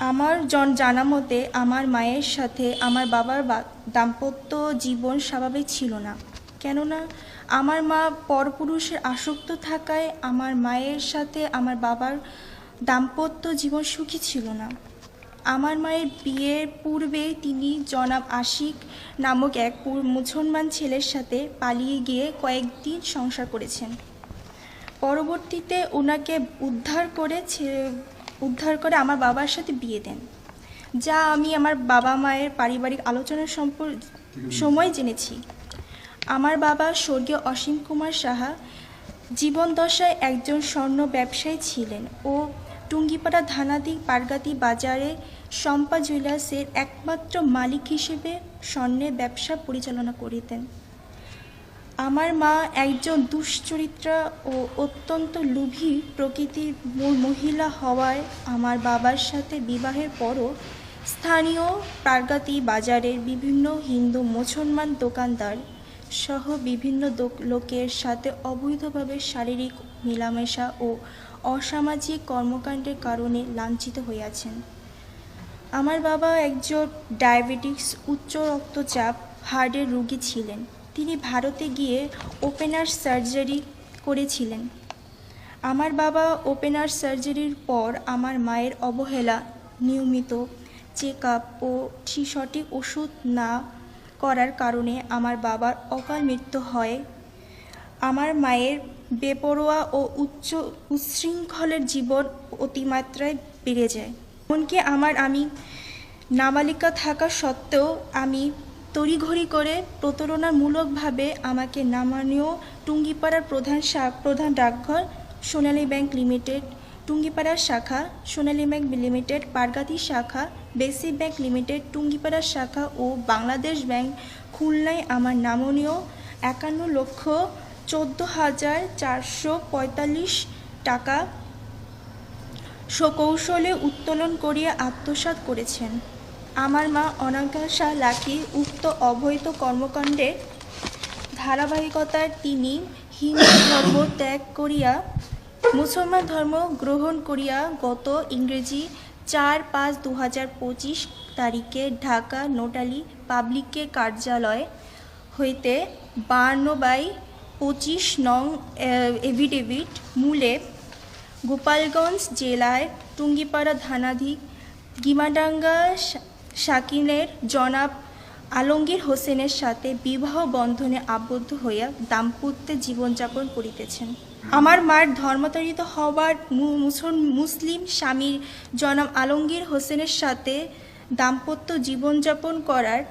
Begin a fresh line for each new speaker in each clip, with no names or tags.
আমার জন জানা মতে, আমার মায়ের সাথে আমার বাবার দাম্পত্য জীবন স্বাভাবিক ছিল না। কেননা, আমার মা পরপুরুষের আসক্ত থাকায় আমার মায়ের সাথে আমার বাবার দাম্পত্য জীবন সুখী ছিল না। আমার মায়ের বিয়ের পূর্বে তিনি জনাব আশিক নামক এক মুসলমান ছেলের সাথে পালিয়ে গিয়ে কয়েকদিন সংসার করেছেন। পরবর্তীতে ওনাকে উদ্ধার করে উদ্ধার করে আমার বাবার সাথে বিয়ে দেন। যা আমি আমার বাবা মায়ের পারিবারিক আলোচনার সম্পর সময় জেনেছি। আমার বাবা স্বর্গীয় অসীম কুমার সাহা জীবন দশায় একজন স্বর্ণ ব্যবসায়ী ছিলেন ও টুঙ্গিপাড়া ধানাদি পারগাতি বাজারে শম্পা জুয়েলার্সের একমাত্র মালিক হিসেবে স্বর্ণের ব্যবসা পরিচালনা করিতেন। আমার মা একজন দুশ্চরিত্রা ও অত্যন্ত লোভী প্রকৃতির মহিলা হওয়ায় আমার বাবার সাথে বিবাহের পরও স্থানীয় প্রাগতি বাজারের বিভিন্ন হিন্দু মুসলমান দোকানদার সহ বিভিন্ন লোকের সাথে অবৈধভাবে শারীরিক মেলামেশা ও অসামাজিক কর্মকাণ্ডের কারণে লাঞ্ছিত হইয়াছেন। আমার বাবা একজন ডায়াবেটিক্স, উচ্চ রক্তচাপ হার্টের রোগী ছিলেন। তিনি ভারতে গিয়ে ওপেনার সার্জারি করেছিলেন। আমার বাবা ওপেনার সার্জারির পর আমার মায়ের অবহেলা, নিয়মিত চেক আপ ও ঠিক সঠিক ওষুধ না করার কারণে আমার বাবার অকাল মৃত্যু হয়। আমার মায়ের বেপরোয়া ও উচ্চ উচ্ছৃঙ্খলের জীবন অতিমাত্রায় বেড়ে যায়। এমনকি আমার আমি নাবালিকা থাকা সত্ত্বেও আমি তড়িঘড়ি করে প্রতারণামূলকভাবে আমাকে নামানীয় টুঙ্গিপাড়ার প্রধান প্রধান ডাকঘর, সোনালী ব্যাংক লিমিটেড টুঙ্গিপাড়ার শাখা, সোনালী ব্যাংক লিমিটেড, পারগাতি শাখা, বেসিক ব্যাংক লিমিটেড টুঙ্গিপাড়ার শাখা ও বাংলাদেশ ব্যাংক খুলনায় আমার নামনীয় একান্ন লক্ষ চোদ্দ হাজার চারশো পঁয়তাল্লিশ টাকা সকৌশলে উত্তোলন করিয়া আত্মসাৎ করেছেন। আমার মা অনাকাশা লাকি উক্ত অবৈধ কর্মকাণ্ডের ধারাবাহিকতায় তিনি হিন্দু ধর্ম ত্যাগ করিয়া, মুসলমান ধর্ম গ্রহণ করিয়া গত ইংরেজি চার পাঁচ দু হাজার পঁচিশ তারিখে ঢাকা নোটালি পাবলিকের কার্যালয় হইতে বান্ন বাই পঁচিশ নং এভিডেভিট মূলে গোপালগঞ্জ জেলায় টুঙ্গিপাড়া থানাধীন গিমাডাঙ্গা শা- শাকিনের জনাব আলমগীর হোসেনের সাথে বিবাহ বন্ধনে আবদ্ধ হইয়া দাম্পত্যে জীবনযাপন করিতেছেন। আমার মার ধর্মান্তরিত মুসল- মুসলিম স্বামীর জনাব আলমগীর হোসেনের সাথে দাম্পত্য জীবনযাপন করার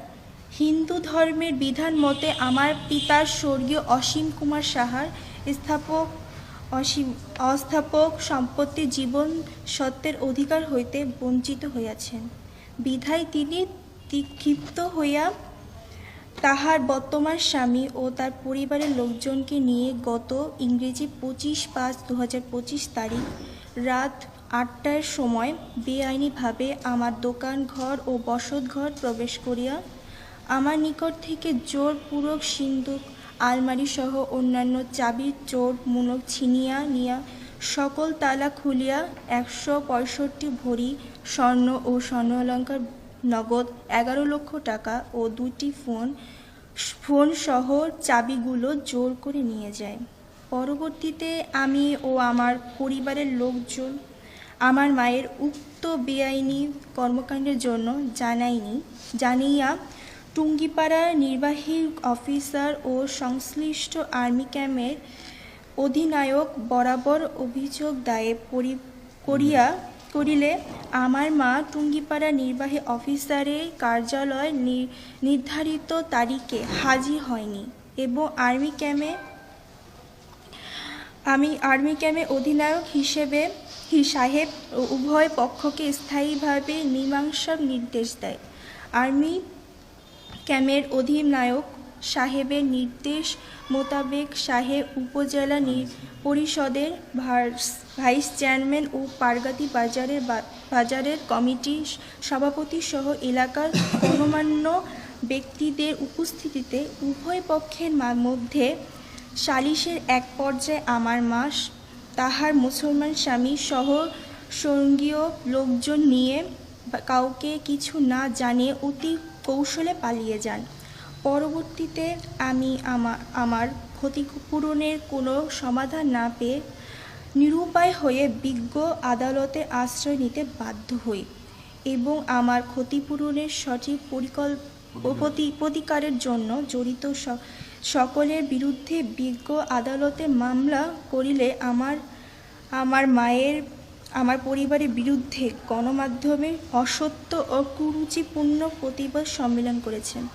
হিন্দু ধর্মের বিধান মতে আমার পিতার স্বর্গীয় অসীম কুমার সাহার স্থাপক, অসীম, অস্থাপক সম্পত্তি জীবন সত্ত্বের অধিকার হইতে বঞ্চিত হইয়াছেন। বিধায় তিনি ক্ষিপ্ত হইয়া তাহার বর্তমান স্বামী ও তার পরিবারের লোকজনকে নিয়ে গত ইংরেজি পঁচিশ পাঁচ দু তারিখ রাত আটটার সময় বেআইনিভাবে আমার দোকান ঘর ও বসত ঘর প্রবেশ করিয়া আমার নিকট থেকে জোরপূর্বক সিন্ধুক আলমারি সহ অন্যান্য চাবির মূলক ছিনিয়া নিয়া সকল তালা খুলিয়া একশো পঁয়ষট্টি ভরি স্বর্ণ ও স্বর্ণ অলঙ্কার নগদ এগারো লক্ষ টাকা ও দুটি ফোন ফোন সহ চাবিগুলো জোর করে নিয়ে যায়। পরবর্তীতে আমি ও আমার পরিবারের লোকজন আমার মায়ের উক্ত বেআইনি কর্মকাণ্ডের জন্য জানাইনি জানিয়া টুঙ্গিপাড়ার নির্বাহী অফিসার ও সংশ্লিষ্ট আর্মি ক্যাম্পের অধিনায়ক বরাবর অভিযোগ দায়ের পরি- করিয়া করিলে আমার মা টুঙ্গিপাড়া নির্বাহী অফিসারের কার্যালয় নির্ধারিত তারিখে হাজির হয়নি এবং আর্মি ক্যাম্পে, আমি আর্মি ক্যাম্পে অধিনায়ক হিসেবে হি- সাহেব উভয় পক্ষকে স্থায়ীভাবে মীমাংসার নির্দেশ দেয়। আর্মি ক্যাম্পের অধিনায়ক সাহেবের নির্দেশ মোতাবেক সাহেব উপজেলা পরিষদের ভাইস চেয়ারম্যান ও পারগাতি বাজারের বাজারের কমিটি সভাপতি সহ এলাকার গণ্যমান্য ব্যক্তিদের উপস্থিতিতে উভয় পক্ষের মধ্যে সালিশের এক পর্যায়ে আমার মাস তাহার মুসলমান স্বামী সহ সঙ্গীয় লোকজন নিয়ে কাউকে কিছু না জানিয়ে অতি কৌশলে পালিয়ে যান। পরবর্তীতে আমি আমার আমার ক্ষতিপূরণের কোনো সমাধান না পেয়ে নিরুপায় হয়ে বিজ্ঞ আদালতে আশ্রয় নিতে বাধ্য হই এবং আমার ক্ষতিপূরণের সঠিক পরিকল্প প্রতি- প্রতিকারের জন্য জড়িত সকলের বিরুদ্ধে বিজ্ঞ আদালতে মামলা করিলে আমার আমার মায়ের, আমার পরিবারের বিরুদ্ধে গণমাধ্যমে অসত্য ও কুরুচিপূর্ণ প্রতিবাদ সম্মেলন করেছেন।